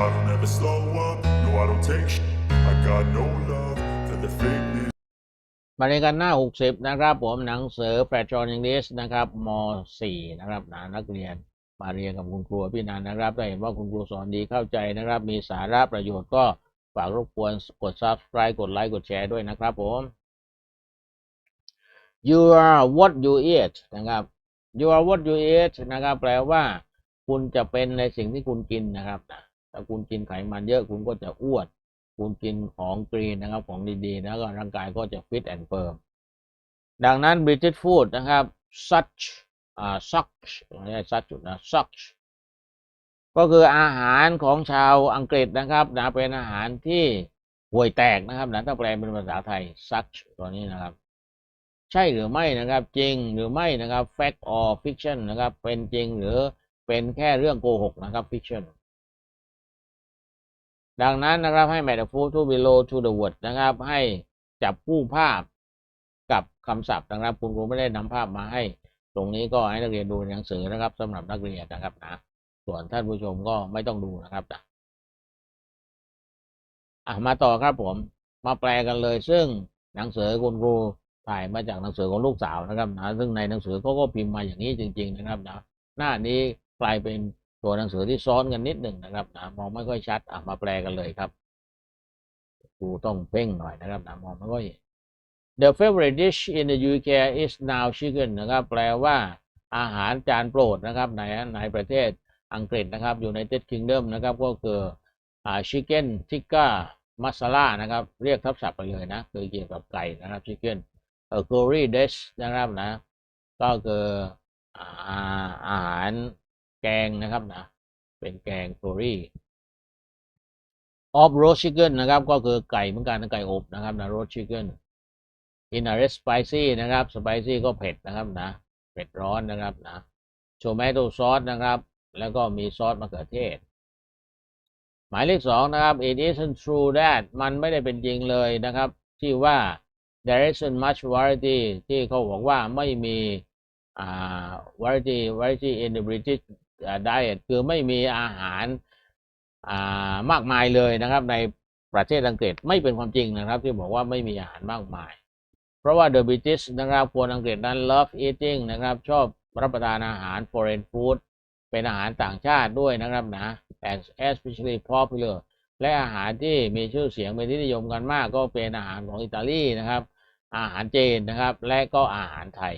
I don't ever slow up, no I don't take sh- I got no love for the fakeness มาเรียนกันหน้า 60 นะครับ ผมหนังสือแฟชชั่นอังกฤษนะครับม .4 นะครับหนะนักเรียนมาเรียนกับคุณครูพี่นันนะครับได้เห็นว่าคุณครูสอนดีเข้าใจนะครับ มีสาระประโยชน์ก็ฝากรบกวนกด subscribe กดไลค์กดแชร์ด้วยนะครับผม you are what you eat นะครับ you are what you eat นะครับ แปลว่า คุณจะเป็นในสิ่งที่คุณกินนะครับนะ ถ้าคุณกินไขมันเยอะคุณก็จะอ้วน คุณกินของกรีนนะครับของดีๆแล้วก็ร่างกายก็จะฟิตแอนด์เฟิร์มดังนั้น British food นะครับ such อ่า such ไม่ใช่ such นะ such ก็คืออาหารของชาวอังกฤษนะครับนะเป็นอาหารที่ห่วยแตกนะครับนะถ้าแปลเป็นภาษาไทย such ตัวนี้นะครับ ใช่หรือไม่นะครับ จริงหรือไม่นะครับ fact or fiction นะครับ เป็นจริงหรือเป็นแค่เรื่องโกหกนะครับ fiction ดังนั้นนะครับให้ metaphor to below to the word นะครับ ให้จับคู่ภาพกับคำศัพท์นะครับ คุณครูไม่ได้นำภาพมาให้ ตรงนี้ก็ให้นักเรียนดูหนังสือนะครับสำหรับนักเรียนนะครับนะส่วนท่านผู้ชมก็ไม่ต้องดูนะครับนะอะมาต่อครับผมมาแปลกันเลย ซึ่งหนังสือคุณครูถ่ายมาจากหนังสือของลูกสาวนะครับนะซึ่งในหนังสือเขาก็พิมพ์มาอย่างนี้จริง ๆ นะครับนะหน้านี้กลายเป็น ตัวหนังสือที่ซ้อนกันนิดหนึ่งนะครับนะมองไม่ค่อยชัดอะมาแปลกันเลยครับครูต้องเพ่งหน่อยนะครับนะมองไม่ค่อย The favorite dish in the UK is now chicken นะครับ แปลว่าอาหารจานโปรดนะครับในในประเทศอังกฤษนะครับ United Kingdom นะครับ ก็คืออ่า chicken tikka masala นะครับ เรียกทับศัพท์ไปเลยนะ คือเกี่ยวกับไก่นะครับ chicken เอ่อ curry dish นะครับนะ ก็คืออ่าอาหาร แกงนะครับนะเป็นแกง curry of roast chicken นะครับ ก็คือไก่เหมือนกันนะไก่อบนะครับนะ roast chicken in a red spicy นะครับ spicy ก็เผ็ดนะครับนะเผ็ดร้อนนะครับนะ tomato sauce นะครับ แล้วก็มีซอสมะเขือเทศ หมายเลขสองนะครับ it isn't true that มันไม่ได้เป็นจริงเลยนะครับ ที่ว่า there isn't much variety ที่เขาบอกว่าไม่มีอ่า variety variety in the British อ่า diet คือไม่มีอาหารามากมายเลยนะครับ ในประเทศอังกฤษไม่เป็นความจริงนะครับ ที่บอกว่าไม่มีอาหารมากมาย เพราะว่า the British นะครับคนอังกฤษนั้น love eating นะครับ ชอบรับประทานอาหาร foreign food เป็นอาหารต่างชาติด้วยนะครับนะ and especially popular และอาหารที่มีชื่อเสียงเป็นที่นิยมกันมาก ก็เป็นอาหารของอิตาลีนะครับ อาหารเจนนะครับ และก็อาหารไทย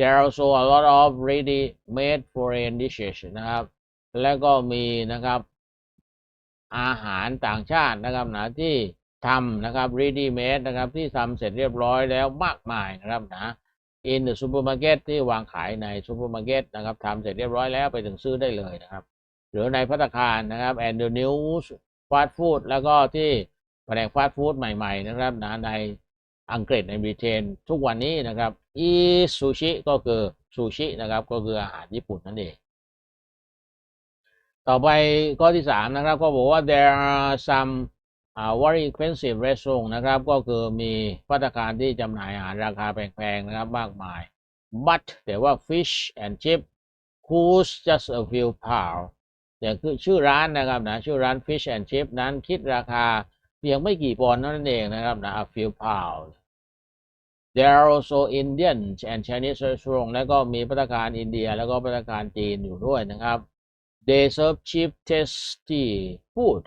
there are also a lot of ready made foreign dishes นะครับ แล้วก็มีนะครับ อาหารต่างชาตินะครับนะที่ทำนะครับ ready made นะครับที่ทำเสร็จเรียบร้อยแล้วมากมายนะครับนะ in the supermarket ที่วางขายในซูเปอร์มาร์เก็ตนะครับทำเสร็จเรียบร้อยแล้วไปถึงซื้อได้เลยนะครับ หรือในพัตคารนะครับ and the news fast food แล้วก็ที่แผนกฟาสต์ฟู้ดใหม่ ๆ นะครับนะใน อังกฤษในบริเตนทุกวันนี้นะครับอีซูชิก็คือซูชินะครับก็คืออาหารญี่ปุ่นนั่นเอง ต่อไปข้อที่สามนะครับก็บอกว่า there are some อ่า very expensive restaurant นะครับก็คือมีภัตตาคารที่จำหน่ายอาหารราคาแพงๆนะครับมากมาย but แต่ว่า fish and chip cost just a few pound แต่คือชื่อร้านนะครับนะชื่อร้าน fish and chip นั้นคิดราคาเพียงไม่กี่ปอนด์นั้นเองนะครับนะ a few pounds there are also Indian and Chinese restaurant แล้วก็มีภัตตารอินเดีย แล้วก็ภัตตารจีนอยู่ด้วยนะครับ they serve cheap tasty food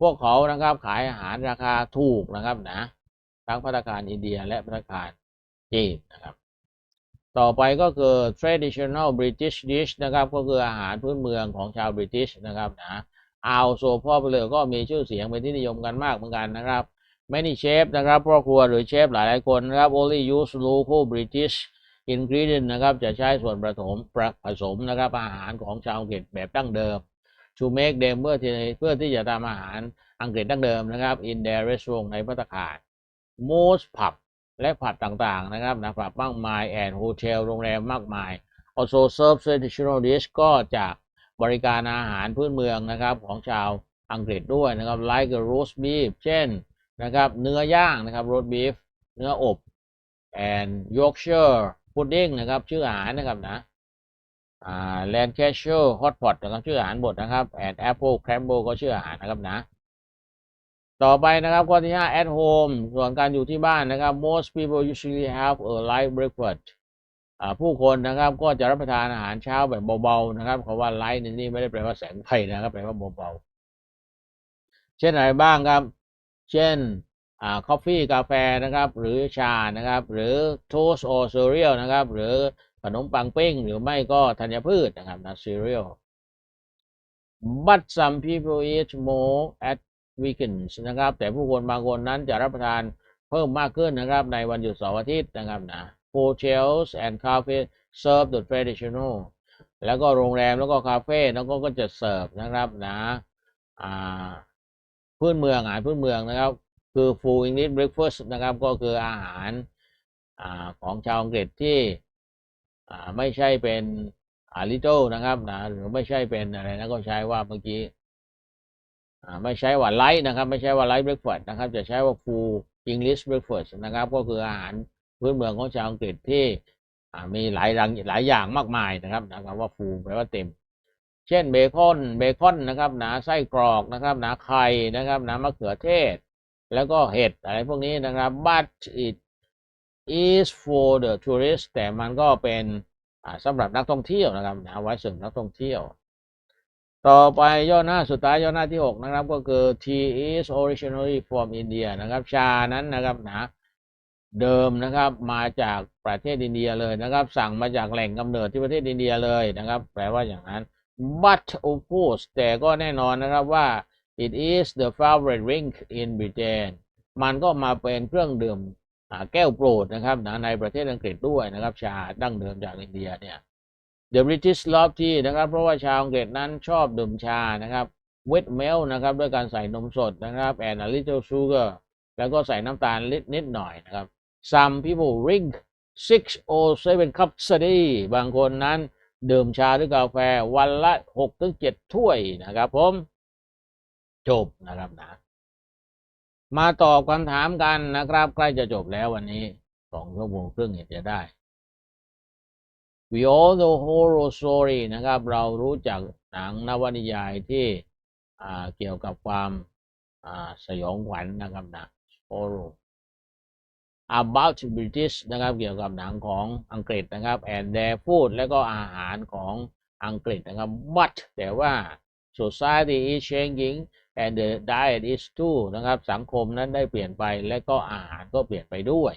พวกเขานะครับขายอาหารราคาถูกนะครับนะทั้งภัตตารอินเดียและภัตตาคารจีนนะครับ ต่อไปก็คือ traditional British dish นะครับก็คืออาหารพื้นเมืองของชาวบริติชนะครับนะ also popular ก็มีชื่อเสียงเป็นที่นิยมกันมากเหมือนกันนะครับ many chef นะครับพ่อครัวหรือเชฟหลายๆคนนะครับ only use local British ingredient นะครับ จะใช้ส่วนผสมผสมนะครับอาหารของชาวอังกฤษแบบดั้งเดิม to make them เพื่อที่เพื่อที่จะทำอาหารอังกฤษดั้งเดิมนะครับ in their restaurant ในภัตตาคาร most pub และผับต่างๆนะครับนะผับมากมาย and hotel โรงแรมมากมาย also serve traditional dish ก็จะบริการอาหารพื้นเมืองนะครับของชาวอังกฤษด้วยนะครับ like roast beef เช่น นะครับเนื้อย่างนะครับ roast beef เนื้ออบ and Yorkshire pudding นะครับชื่ออาหารนะครับนะอ่าแลนแคชเชอร์ฮอตพอตนะครับชื่ออาหารบดนะครับแอนแอปเปิลแครมโบก็ชื่ออาหารนะครับนะต่อไปนะครับข้อที่5 at home ส่วนการอยู่ที่บ้านนะครับ most people usually have a light breakfast ผู้คนนะครับก็จะรับประทานอาหารเช้าแบบเบาๆนะครับคำว่า light ในนี่ไม่ได้แปลว่าแสงไฟนะครับแปลว่าเบาๆเช่นอะไรบ้างครับ เช่นอ่า coffee กาแฟนะครับ หรือชานะครับ หรือ toast or cereal นะครับ หรือขนมปังปิ้ง หรือไม่ก็ธัญพืชนะครับนะ cereal but some people eat more at weekends นะครับ แต่ผู้คนบางคนนั้นจะรับประทานเพิ่มมากขึ้นนะครับ ในวันหยุดเสาร์อาทิตย์นะครับนะ hotels and cafes serve the traditional แล้วก็โรงแรมแล้วก็คาเฟ่แล้วก็ก็จะเสิร์ฟนะครับนะอ่า พื้นเมืองอาหารพื้นเมืองนะครับ คือ full English breakfast นะครับ ก็คืออาหารอ่าของชาวอังกฤษที่อ่าไม่ใช่เป็นอา little นะครับนะหรือไม่ใช่เป็นอะไรนะก็ใช้ว่าเมื่อกี้อ่าไม่ใช้ว่าไลท์นะครับ ไม่ใช่ว่าไลท์เบรกฟาสต์นะครับ จะใช้ว่า full English breakfast นะครับ ก็คืออาหารพื้นเมืองของชาวอังกฤษที่อ่ามีหลายรังหลายอย่างมากมายนะครับนะครับว่า full แปลว่าเต็ม เช่นเบคอนเบคอนนะครับ หนาไส้กรอกนะครับ หนาไข่นะครับ หนามะเขือเทศ แล้วก็เห็ดอะไรพวกนี้นะครับ but it is for the tourist แต่มันก็เป็นสำหรับนักท่องเที่ยวนะครับนะไว้สำหรับนักท่องเที่ยว ต่อไปย่อหน้าสุดท้ายย่อหน้าที่ 6 นะครับ ก็คือ tea is originally from India นะครับ ชานั้นนะครับนะเดิมนะครับมาจากประเทศอินเดียเลยนะครับ สั่งมาจากแหล่งกำเนิดที่ประเทศอินเดียเลยนะครับ แปลว่าอย่างนั้น but of course แต่ก็แน่นอนนะครับว่า it is the favorite drink in Britain มันก็มาเป็นเครื่องดื่มแก้วโปรดนะครับนะในประเทศอังกฤษด้วยนะครับ ชาดั้งเดิมจากอินเดียเนี่ย The British love tea นะครับ เพราะว่าชาวอังกฤษนั้นชอบดื่มชานะครับ with milk นะครับ ด้วยการใส่นมสดนะครับ and a little sugar แล้วก็ใส่น้ำตาลนิดนิดหน่อยนะครับ some people drink six or seven cups a day บางคนนั้น ดื่มชาหรือกาแฟวันละหกถึงเจ็ดถ้วยนะครับผมจบนะครับนะ มาตอบคำถามกันนะครับ ใกล้จะจบแล้ววันนี้สองชั่วโมงครึ่งเห็นจะได้ We all know horror story นะครับ เรารู้จักหนังนวนิยายที่เกี่ยวกับความสยองขวัญนะครับนะ horror about British นะครับเกี่ยวกับหนังของอังกฤษนะครับ and their food และก็อาหารของอังกฤษนะครับ but แต่ว่า society is changing and the diet is too นะครับสังคมนั้นได้เปลี่ยนไปและก็อาหารก็เปลี่ยนไปด้วย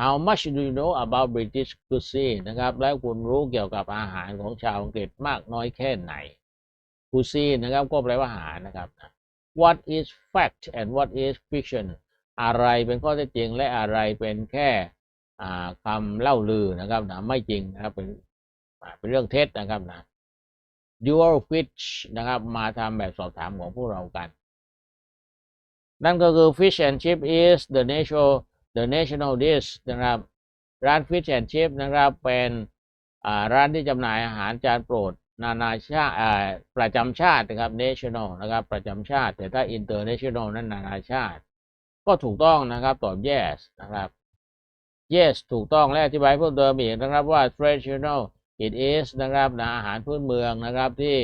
How much do you know about British cuisine นะครับ แล้วคุณรู้เกี่ยวกับอาหารของชาวอังกฤษมากน้อยแค่ไหน cuisine นะครับก็แปลว่าอาหารนะครับ What is fact and what is fiction อะไรเป็นข้อเท็จจริงและอะไรเป็นแค่อ่าคำเล่าลือนะครับนะไม่จริงนะครับเป็นเป็นเรื่องเท็จนะครับนะ Dual Fish นะครับ มาทำแบบสอบถามของพวกเรากัน นั่นก็คือ Fish and Chip is the national the national dish นะครับ ร้าน Fish and Chip นะครับ เป็นร้านที่จำหน่ายอาหารจานโปรด นานาชาติประจำชาตินะครับ national นะครับ ประจำชาติ แต่ถ้า international นั้นนานาชาติ ก็ถูกต้องนะครับตอบ yes นะครับ yes ถูกต้องและอธิบายเพิ่มเติมอีกนะครับว่า traditional it is นะครับนะอาหารพื้นเมืองนะครับที่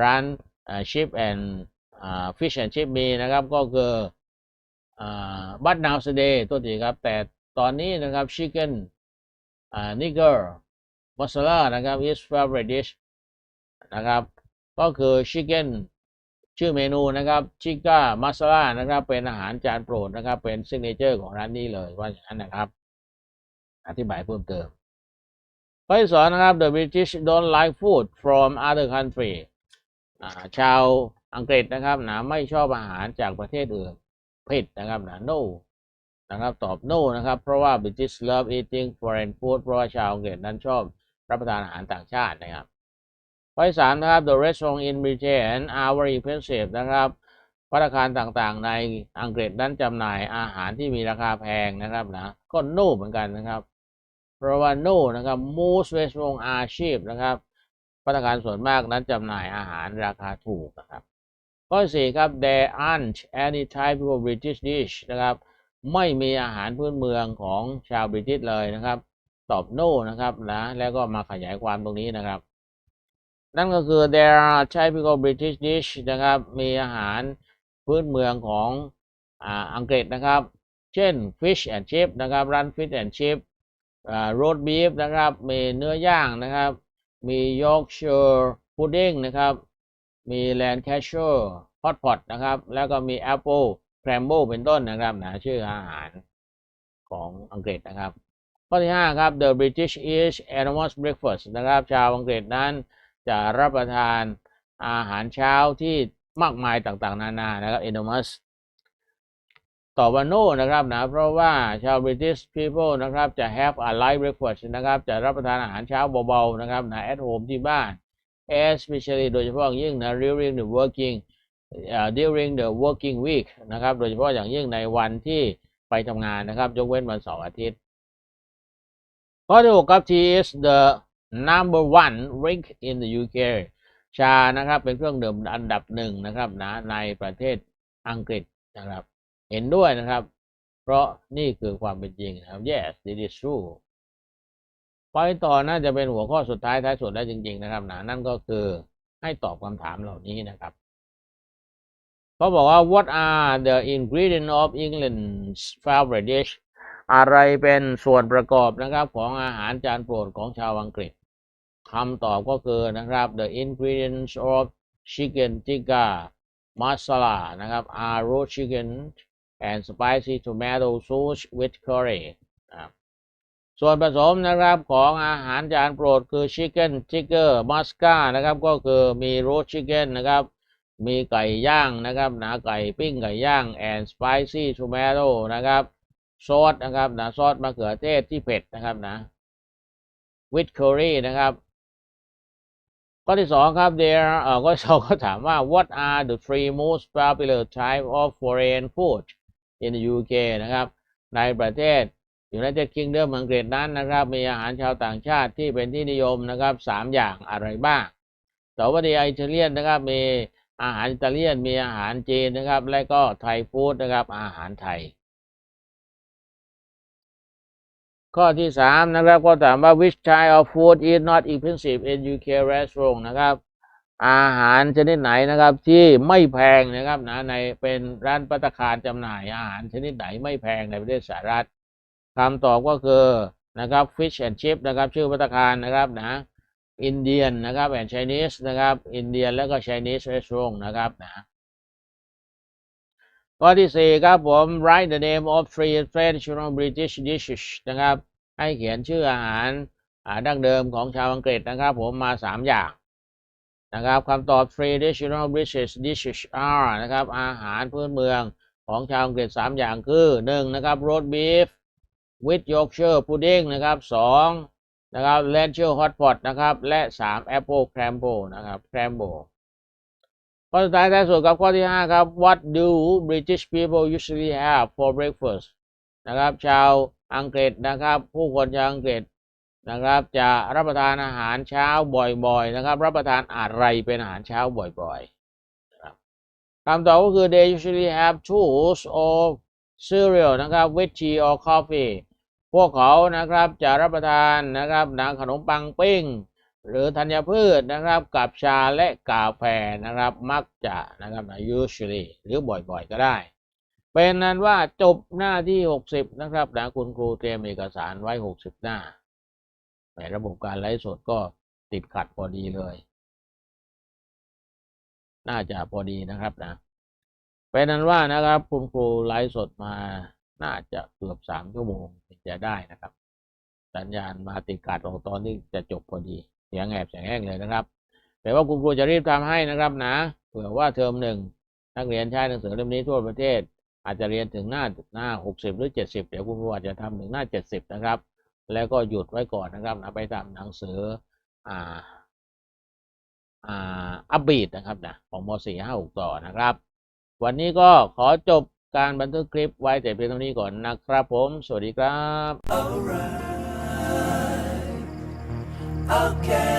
ร้านอ่า chip and fish and chip มีนะครับ ก็คืออ่า but now today ตัวทีครับ แต่ตอนนี้นะครับ chicken nigger masala นะครับ is favorite dish นะครับ ก็คือ chicken ชื่อเมนูนะครับชิก้ามาซาลานะครับ เป็นอาหารจานโปรดนะครับ เป็นซิกเนเจอร์ของร้านนี้เลยว่าอย่างนั้นนะครับ อธิบายเพิ่มเติมข้อที่สองนะครับ the British don't like food from other country ชาวอังกฤษนะครับนะไม่ชอบอาหารจากประเทศอื่นผิดนะครับนะ no นะครับตอบ no นะครับ เพราะว่า British love eating foreign food เพราะว่าชาวอังกฤษนั้นชอบรับประทานอาหารต่างชาตินะครับ ข้อที่สามนะครับ the restaurant in Britain are very expensive นะครับพัตตาคารต่างๆ ในอังกฤษนั้นจำหน่ายอาหารที่มีราคาแพงนะครับนะก็ no เหมือนกันนะครับ เพราะว่า no นะครับ most restaurant are cheap นะครับพัตตาคารส่วนมากนั้นจำหน่ายอาหารราคาถูกนะครับ ข้อที่สี่ครับ there aren't any type of British dish นะครับไม่มีอาหารพื้นเมืองของชาวบริติชเลยนะครับ ตอบ no นะครับนะแล้วก็มาขยายความตรงนี้นะครับ นั่นก็คือ there are typical British dish นะครับ มีอาหารพื้นเมืองของอ,อังกฤษนะครับ เช่น fish and chip นะครับร้าน fish and chip อ่า roast beef นะครับ มีเนื้อย่างนะครับ มี Yorkshire pudding นะครับ มี Lancashire hot pot นะครับ แล้วก็มี apple scramble เป็นต้นนะครับนะชื่ออาหารของอังกฤษนะครับ ข้อที่ 5 ครับ the British eat enormous breakfast นะครับ ชาวอังกฤษนั้น จะรับประทานอาหารเช้าที่มากมายต่างๆ นานานะครับ enormous ตอบว่า no นะครับนะเพราะว่าชาว British people นะครับจะ have a light breakfast นะครับจะรับประทานอาหารเช้าเบาๆนะครับนะ at home ที่บ้าน especially โดยเฉพาะอย่างยิ่งนะ during the working เอ่อ during the working week นะครับ โดยเฉพาะอย่างยิ่งในวันที่ไปทำงานนะครับ ยกเว้นวันเสาร์อาทิตย์ข้อที่หกครับ tea is the number one drink in the UK ชานะครับเป็นเครื่องดื่มอันดับหนึ่งนะครับนะในประเทศอังกฤษนะครับ เห็นด้วยนะครับ เพราะนี่คือความเป็นจริงครับ yes it is true ไปต่อน่าจะเป็นหัวข้อสุดท้ายท้ายสุดแล้วจริง ๆ นะครับนะนั่นก็คือให้ตอบคำถามเหล่านี้นะครับเขาบอกว่า what are the ingredients of England's favorite dish อะไรเป็นส่วนประกอบนะครับของอาหารจานโปรดของชาวอังกฤษ คำตอบก็คือนะครับ the ingredients of chicken tikka masala นะครับ are raw chicken and spicy tomato sauce with curry นะครับส่วนผสมนะครับของอาหารจานโปรดคือ chicken tikka maska นะครับก็คือมี raw chicken นะครับ มีไก่ย่างนะครับหนาไก่ปิ้งไก่ย่าง and spicy tomato นะครับซอสนะครับนะซอสมะเขือเทศที่เผ็ดนะครับนะ with curry นะครับ ข้อที่สองครับ there เอ่อข้อที่สองก็ถามว่า what are the three most popular type of foreign food in the UK นะครับ ในประเทศ United Kingdom อังกฤษนั้นนะครับ มีอาหารชาวต่างชาติที่เป็นที่นิยมนะครับสามอย่างอะไรบ้างตอว่าดีอิตาเลียนนะครับ มีอาหารอิตาเลียน มีอาหารจีนนะครับ และก็ไทยฟู้ดนะครับ อาหารไทย ข้อที่สามนะครับ ก็ถามว่า which type of food is not expensive in UK restaurant นะครับ อาหารชนิดไหนนะครับที่ไม่แพงนะครับนะในเป็นร้านปัตตาคารจำหน่าย อาหารชนิดไหนไม่แพงในประเทศสหรัฐคำตอบก็คือนะครับ fish and chip นะครับ ชื่อปัตตาคารนะครับนะอินเดียนนะครับ and Chinese นะครับอินเดียนแล้วก็ Chinese restaurant นะครับนะ ข้อที่สี่ครับผม write the name of three traditional British dishes นะครับ ให้เขียนชื่ออาหารอาดั้งเดิมของชาวอังกฤษนะครับ ผมมาสามอย่างนะครับคำตอบ three traditional British dishes are นะครับ อาหารพื้นเมืองของชาวอังกฤษสามอย่างคือหนึ่งนะครับ roast beef with Yorkshire pudding นะครับสองนะครับ Lancashire hot pot นะครับ และสาม apple crumble นะครับ crumble ข้อสุดท้ายท้ายสุดครับข้อที่ห้าครับ what do British people usually have for breakfast นะครับ ชาวอังกฤษนะครับ ผู้คนชาวอังกฤษนะครับ จะรับประทานอาหารเช้าบ่อยๆ นะครับ รับประทานอะไรเป็นอาหารเช้าบ่อยๆนะครับคำตอบก็คือ they usually have tools of cereal นะครับ with tea or coffee พวกเขานะครับจะรับประทานนะครับหนังขนมปังปิ้ง หรือธัญพืชนะครับกับชาและกาแฟนะครับมักจะนะครับนะ usually หรือบ่อยๆก็ได้ เป็นนั้นว่าจบหน้าที่ 60 นะครับนะคุณครูเตรียมเอกสารไว้ 60 หน้าในระบบการไลฟ์สดก็ติดขัดพอดีเลย น่าจะพอดีนะครับนะเป็นนั้นว่านะครับคุณครูไลฟ์สดมาน่าจะเกือบสามชั่วโมงจะได้นะครับ สัญญาณมาติดขัดตรงตอนที่จะจบพอดี สียงแอบเสียงแห้งเลยนะครับแต่ว่าคุณครูจะรีบทำให้นะครับนะเผื่อว่าเทอมหนึ่งนักเรียนใช้หนังสือเล่มนี้ทั่วประเทศ อาจจะเรียนถึงหน้าหน้า 60 หรือ 70 เดี๋ยวคุณครูอาจจะทำถึงหน้า 70 นะครับ แล้วก็หยุดไว้ก่อนนะครับนะไปทำหนังสืออ่าอ่าอัปบีดนะครับนะของม .4 5 6 ต่อนะครับ วันนี้ก็ขอจบการบันทึกคลิปไว้แต่เพียงเท่านี้ก่อนนะครับผม สวัสดีครับ Okay.